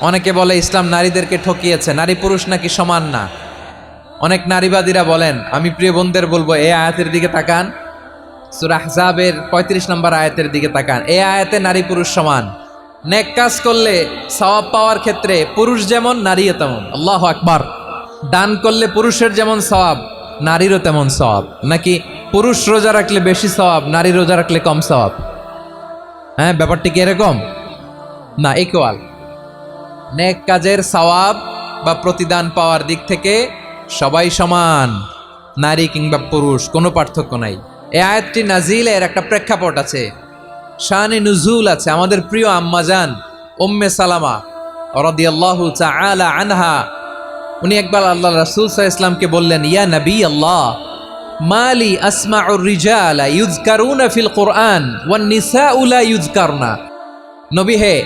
অনেকে বলে ইসলাম নারীদেরকে ঠকিয়েছে, নারী পুরুষ নাকি সমান না। অনেক নারীবাদীরা বলেন, আমি প্রিয় বোনদের বলব, এই আয়াতের দিকে তাকান। সুরা আহজাবের পঁয়ত্রিশ নম্বর আয়াতের দিকে তাকান। এই আয়াতে নারী পুরুষ সমান। নেক কাজ করলে সওয়াব পাওয়ার ক্ষেত্রে পুরুষ যেমন, নারীও তেমন। আল্লাহ আকবার। দান করলে পুরুষের যেমন সওয়াব, নারীরও তেমন সওয়াব। নাকি পুরুষ রোজা রাখলে বেশি সওয়াব, নারী রোজা রাখলে কম সওয়াব? হ্যাঁ ব্যাপারটি কি এরকম? না ইকুয়াল নেক কাজের সওয়াব বা প্রতিদান পাওয়ার দিক থেকে সবাই সমান, নারী কিংবা পুরুষ, কোনো পার্থক্য নাই। এই আয়াতটি নাজিলের একটা প্রেক্ষাপট আছে, শানে নুজুল আছে। আমাদের প্রিয় আম্মাজান ওম্মে সালামা রদিয়াল্লাহু আলা আনহা, উনি একবার আল্লাহ রাসূল আলাইহি ইসলামকে বললেন, ইয়া নবী আল্লাহ মালি আসমাউর রিজালা ইউজকারুনা ফিল কোরআন ওয়ান নিসাউ লা ইউজকারনা নবী হে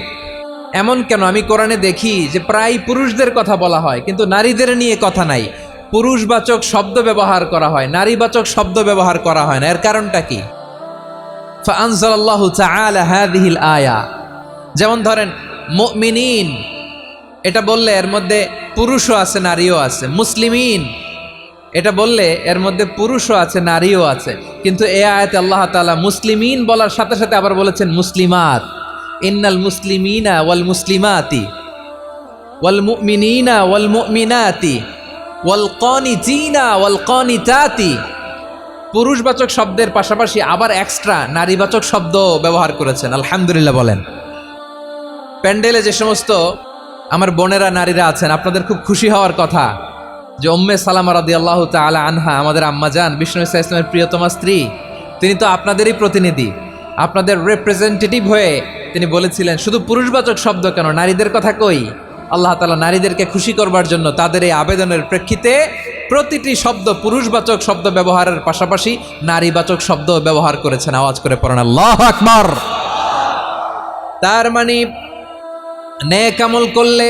এমন কেন? আমি কোরআনে দেখি যে প্রায় পুরুষদের কথা বলা হয়, কিন্তু নারীদের নিয়ে কথা নাই। পুরুষবাচক শব্দ ব্যবহার করা হয়, নারীবাচক শব্দ ব্যবহার করা হয় না। এর কারণটা কি? আয়া। যেমন ধরেন, মুমিনিন, এটা বললে এর মধ্যে পুরুষও আছে, নারীও আছে। মুসলিমিন, এটা বললে এর মধ্যে পুরুষও আছে, নারীও আছে। কিন্তু এ আয়াতে আল্লাহ তাআলা মুসলিমিন বলার সাথে সাথে আবার বলেছেন মুসলিমাত। ইন্নাল মুসলিমিনা ওয়াল মুসলিমাতি ওয়াল মুমিনিনা ওয়াল মুমিনাতি ওয়াল কানিতিনা ওয়াল কানিতাতি পুরুষবাচক শব্দের পাশাপাশি আবার এক্সট্রা নারীবাচক শব্দ ব্যবহার করেছেন। আলহামদুলিল্লাহ বলেন। প্যান্ডেলে যে সমস্ত আমার বোনেরা, নারীরা আছেন, আপনাদের খুব খুশি হওয়ার কথা যে উম্মে সালামা রাদি আল্লাহ তালা আনহা, আমাদের আম্মা যান বিষ্ণু ইসা ইসলামের প্রিয়তমা স্ত্রী, তিনি তো আপনাদেরই প্রতিনিধি, আপনাদের রিপ্রেজেন্টেটিভ হয়ে তিনি বলেছিলেন, শুধু পুরুষবাচক শব্দ কেন? নারীদের কথা কই? আল্লাহ তালা নারীদেরকে খুশি করবার জন্য তাদের এই আবেদনের প্রেক্ষিতে প্রতিটি শব্দ পুরুষবাচক শব্দ ব্যবহারের পাশাপাশি নারীবাচক শব্দ ব্যবহার করেছেন। আওয়াজ করে পড়েন, আল্লাহ আকবর! তার মানে আমল করলে,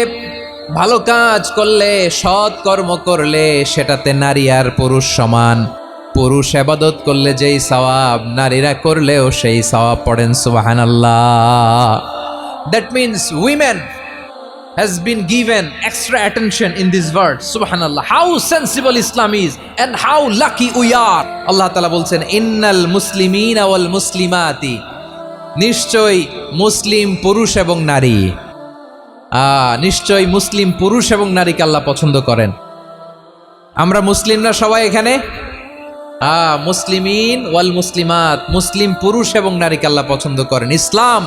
ভালো কাজ করলে, সৎ কর্ম করলে সেটাতে নারী আর পুরুষ সমান। পুরুষ আবাদত করলে যেই সওয়াব, নারীরা করলেও সেই সওয়াব পড়েন সুবাহান আল্লাহ that means women has been given extra attention in this verse subhanallah how sensible islam is and how lucky we are allah তাআলা বলছেন, ইন্নাল মুসলিমিনা ওয়াল মুসলিমাতি। নিশ্চয় মুসলিম পুরুষ এবং নারী। নিশ্চয় মুসলিম পুরুষ এবং নারীকে আল্লাহ পছন্দ করেন। আমরা মুসলিম না সবাই এখানে? মুসলিমিন ওয়াল মুসলিমাত। মুসলিম পুরুষ এবং নারীকে আল্লাহ পছন্দ করেন। ইসলাম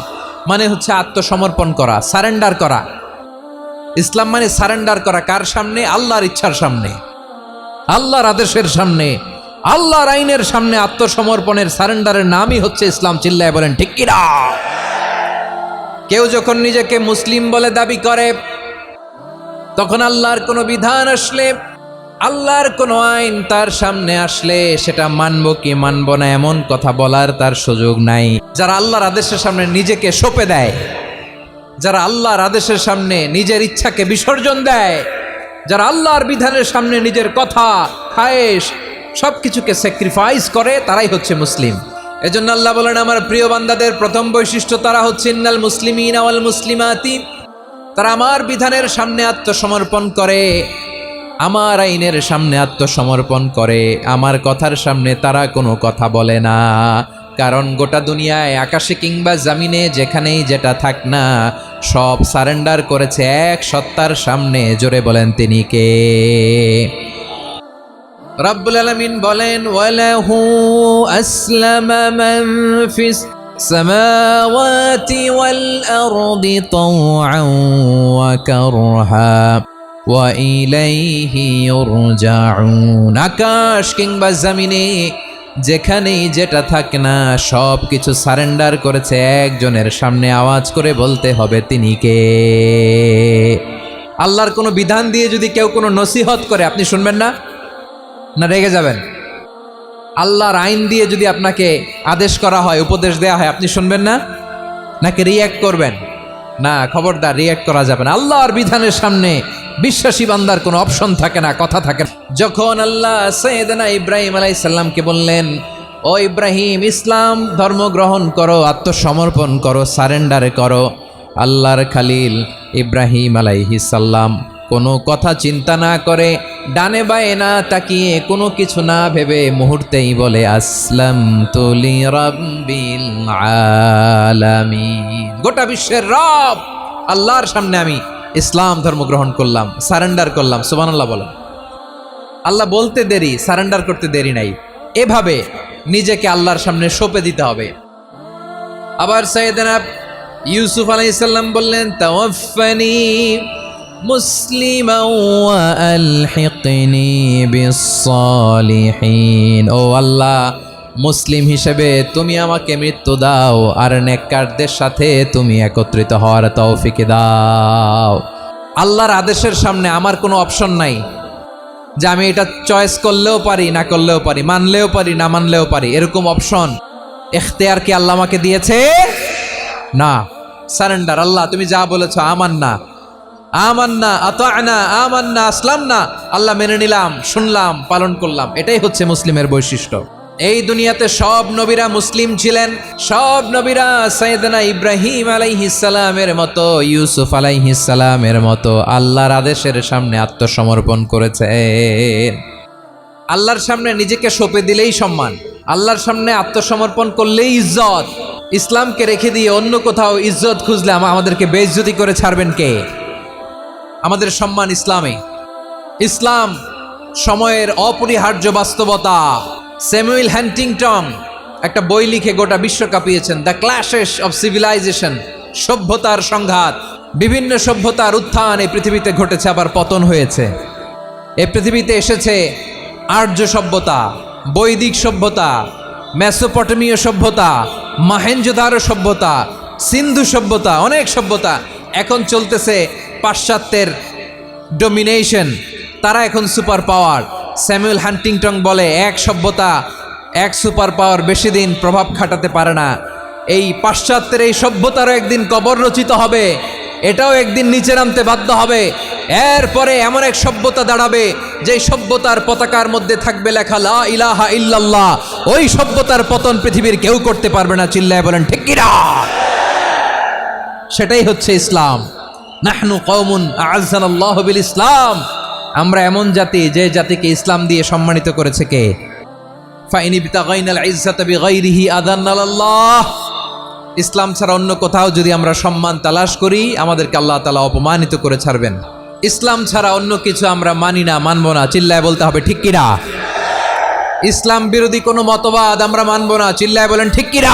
মানে হচ্ছে আত্মসমর্পণ করা, সারেন্ডার করা। ইসলাম মানে সারেন্ডার করা কার সামনে? আল্লাহর ইচ্ছার সামনে। আল্লাহর আদেশের সামনে। আল্লাহর আইনের সামনে আত্মসমর্পণের সারেন্ডারের নামই হচ্ছে ইসলাম, চিল্লায় বলেন, ঠিক কিনা কেউ যখন নিজেকে মুসলিম বলে দাবি করে, তখন আল্লাহর কোনো বিধান আসলে আল্লাহর কোনো আইন তার সামনে আসলে সেটা মানব কি মানব না এমন কথা বলার তার সুযোগ নাই। যারা আল্লাহর আদেশের সামনে নিজেকে সঁপে দেয়, যারা আল্লাহর আদেশের সামনে নিজের ইচ্ছাকে বিসর্জন দেয়, যারা আল্লাহর বিধানের সামনে নিজের কথা, খায়েশ সব কিছুকে স্যাক্রিফাইস করে, তারাই হচ্ছে মুসলিম। এজন্য আল্লাহ বলেন, আমার প্রিয় বান্দাদের, প্রথম বৈশিষ্ট্য তারা হচ্ছে ইন্নাল মুসলিমিন আওয়াল মুসলিমাতি। তারা আমার বিধানের সামনে আত্মসমর্পণ করে আমার আইনের সামনে আত্মসমর্পণ করে, আমার কথার সামনে তারা কোনো কথা বলে না। কারণ গোটা দুনিয়ায়, আকাশে কিংবা জামিনে, যেখানেই যেটা থাক না, সব সারেন্ডার করেছে এক সত্তার সামনে, জোরে বলেন তিনি কে? রব্বুল আলমিন বলেন, ওয়ালাহু ওয়াল আরদি তাওআন ওয়া কারহা। আকাশ কিংবা জমিনে যেখানেই যেটা থাকে না সব কিছু সারেন্ডার করেছে একজনের সামনে আওয়াজ করে বলতে হবে, তিনি কে? আল্লাহর কোনো বিধান দিয়ে যদি কেউ কোনো নসিহত করে, আপনি শুনবেন না? না রেগে যাবেন? আল্লাহর আইন দিয়ে যদি আপনাকে আদেশ করা হয়, উপদেশ দেয়া হয়, আপনি শুনবেন না? নাকি রিয়্যাক্ট করবেন? না, খবরদার রিয়্যাক্ট করা যাবে না। আল্লাহর বিধানের সামনে বিশ্বাসী বান্দার কোনো অপশন থাকে না, কথা থাকে যখন আল্লাহ সৈয়দনা ইব্রাহিম আলাই সাল্লামকে বললেন, ও ইব্রাহিম, ইসলাম ধর্ম গ্রহণ করো, আত্মসমর্পণ করো, সারেন্ডারে করো। আল্লাহর খালিল ইব্রাহিম আলাইহিসাল্লাম কোনো কথা চিন্তা না করে ডানে বায়ে না তাকিয়ে কোনো কিছু না ভেবে মুহূর্তেই বলে আসলাম তুলি রব্বিল আলামিন। গোটা বিশ্বের রব। আল্লাহর সামনে আমি ইসলাম ধর্ম গ্রহণ করলাম, সারেন্ডার করলাম, সুবহানাল্লাহ বলেন। আল্লাহ বলতে দেরি, সারেন্ডার করতে দেরি নাই। এভাবে নিজেকে আল্লাহর সামনে সঁপে দিতে হবে। আবার সৈয়দনা ইউসুফ আলাইসাল্লাম বললেন তাওয়াফানি মুসলিমা ও আল্লাহ মুসলিম হিসেবে তুমি আমাকে মৃত্যু দাও আর নেককারদের সাথে তুমি একত্রিত হওয়ার তৌফিক দাও। আল্লাহর আদেশের সামনে আমার কোনো অপশন নাই যে আমি এটা চয়েস করলেও পারি, না করলেও পারি, মানলেও পারি, না মানলেও পারি, এরকম অপশন এখতেয়ার কি আল্লাহ আমাকে দিয়েছে? না। সারেন্ডার আল্লাহ, তুমি যা বলেছ আমার না আমার না আতানা আমার না আসলাম না আল্লাহ মেনে নিলাম, শুনলাম, পালন করলাম। এটাই হচ্ছে মুসলিমের বৈশিষ্ট্য। এই দুনিয়াতে সব নবীরা মুসলিম ছিলেন, সব নবীরা সৈয়দনা ইব্রাহিম আলাইহিসালামের মতো, ইউসুফ আলাইহিসালামের মতো আল্লাহর আদেশের সামনে আত্মসমর্পণ করেছে আল্লাহর সামনে নিজেকে সঁপে দিলেই সম্মান, আল্লাহর সামনে আত্মসমর্পণ করলেই ইজ্জত। ইসলামকে রেখে দিয়ে অন্য কোথাও ইজ্জত খুঁজলে আমাদেরকে বেইজ্জতি করে ছাড়বেন কে? আমাদের সম্মান ইসলামে। ইসলাম সময়ের অপরিহার্য বাস্তবতা। স্যামুয়েল হ্যান্টিংটন একটা বই লিখে গোটা বিশ্ব কাঁপিয়েছেন। দ্য ক্ল্যাশেস অফ সিভিলাইজেশন সভ্যতার সংঘাত। বিভিন্ন সভ্যতার উত্থান এই পৃথিবীতে ঘটেছে, আবার পতন হয়েছে। এ পৃথিবীতে এসেছে আর্য সভ্যতা, বৈদিক সভ্যতা, মেসোপটেমীয় সভ্যতা, মাহেঞ্জোদারো সভ্যতা, সিন্ধু সভ্যতা, অনেক সভ্যতা এখন চলতেছে পাশ্চাত্যের ডোমিনেশন তারা এখন সুপার পাওয়ার স্যামুয়েল হান্টিংটন বলে, এক সভ্যতা, এক সুপার পাওয়ার বেশি দিন প্রভাব খাটাতে পারে না। এই পাশ্চাত্যের এই সভ্যতারও একদিন কবর রচিত হবে। এটাও একদিন নিচে নামতে বাধ্য হবে। এরপরে এমন এক সভ্যতা দাঁড়াবে যে সভ্যতার পতাকার মধ্যে থাকবে লেখা, লা ইলাহা ইল্লাল্লাহ। ওই সভ্যতার পতন পৃথিবীর কেউ করতে পারবে না, চিল্লায় বলেন, ঠিক কিনা? সেটাই হচ্ছে ইসলাম। নাহনু কওমুন আযানাল্লাহু বিল ইসলাম। আমরা এমন জাতি যে জাতিকে ইসলাম দিয়ে সম্মানিত করেছে কে? ইসলাম ছাড়া অন্য কোথাও যদি আমরা সম্মান তালাশ করি, আমাদেরকে আল্লাহ তালা অপমানিত করে ছাড়বেন। ইসলাম ছাড়া অন্য কিছু আমরা মানি না, মানবো না, চিল্লায় বলতে হবে, ঠিক কিনা ইসলাম বিরোধী কোনো মতবাদ আমরা মানবো না, চিল্লায় বলেন, ঠিক কিনা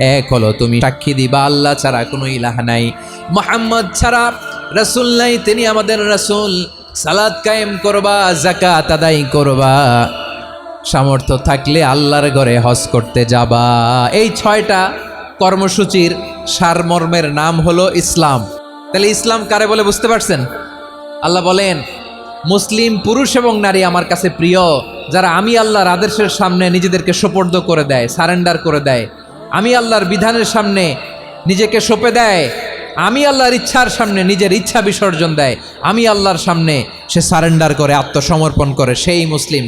এক হলো, তুমি সাক্ষী দিবা, আল্লাহ ছাড়া কোনো ইলাহ নাই। মোহাম্মদ ছাড়া রাসূল নাই, তিনি আমাদের রাসূল। সালাদ কায়েম করবা জাকাত আদায় করবা। সামর্থ্য থাকলে আল্লাহর ঘরে হজ করতে যাবা। এই ছয়টা কর্মসূচির সারমর্মের নাম হলো ইসলাম। তাহলে ইসলাম কারে বলে বুঝতে পারছেন? আল্লাহ বলেন, মুসলিম পুরুষ এবং নারী আমার কাছে প্রিয়। যারা আমি আল্লাহর আদেশের সামনে নিজেদেরকে সোপর্দ করে দেয়, সারেন্ডার করে দেয় আমি আল্লাহর বিধানের সামনে নিজেকে সঁপে দেয়। আমি আল্লাহর ইচ্ছার সামনে নিজের ইচ্ছা বিসর্জন দেয়। আমি আল্লাহর সামনে সে সারেন্ডার করে, আত্মসমর্পণ করে। সেই মুসলিম